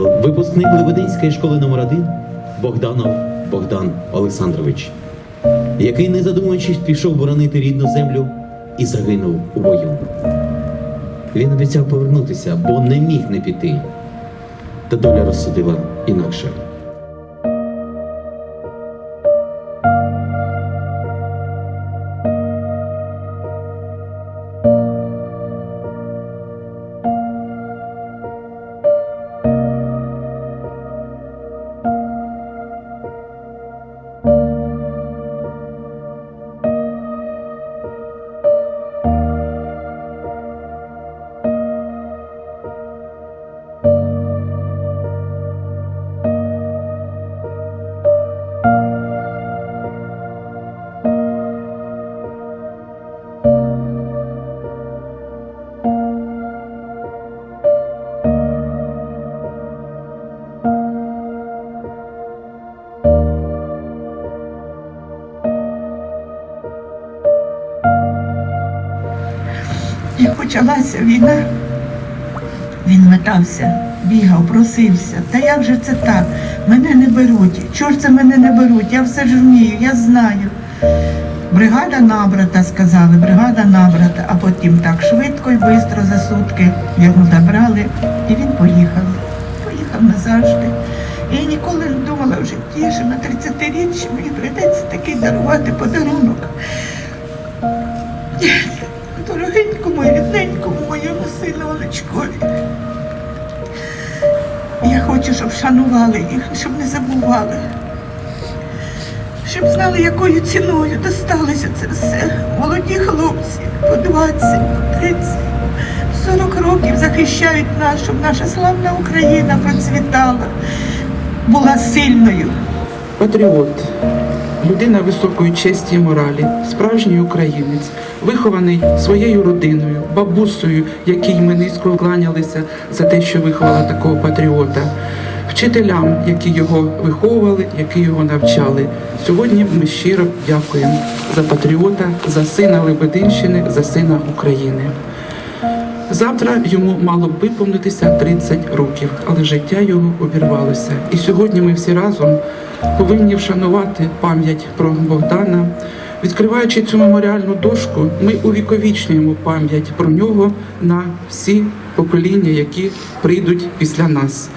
випускник Лебединської школи номер 1 Богданов Богдан Олександрович, який, не задумуючись, пішов боронити рідну землю і загинув у бою. Він обіцяв повернутися, бо не міг не піти. Та доля розсудила інакше. Як почалася війна, він метався, бігав, просився. Та як же це так? Мене не беруть. Чого ж це мене не беруть? Я все ж вмію, я знаю. Бригада набрата, сказали, бригада набрата, а потім так швидко і швидко за сутки його забрали, і він поїхав. Поїхав назавжди. І я ніколи не думала в житті, що на 30-річчя мені прийдеться такий дарувати подарунок. Моєму. Я хочу, щоб шанували їх, щоб не забували. Щоб знали, якою ціною досталося це все. Молоді хлопці по 20, по 30, 40 років захищають нас, щоб наша славна Україна процвітала, була сильною. Патріот, людина високої честі і моралі, справжній українець, вихований своєю родиною, бабусею, якій ми низько вкланялися за те, що виховала такого патріота, вчителям, які його виховували, які його навчали. Сьогодні ми щиро дякуємо за патріота, за сина Лебединщини, за сина України. Завтра йому мало б виповнитися 30 років, але життя його обірвалося. І сьогодні ми всі разом повинні вшанувати пам'ять про Богдана. Відкриваючи цю меморіальну дошку, ми увіковічнюємо пам'ять про нього на всі покоління, які прийдуть після нас.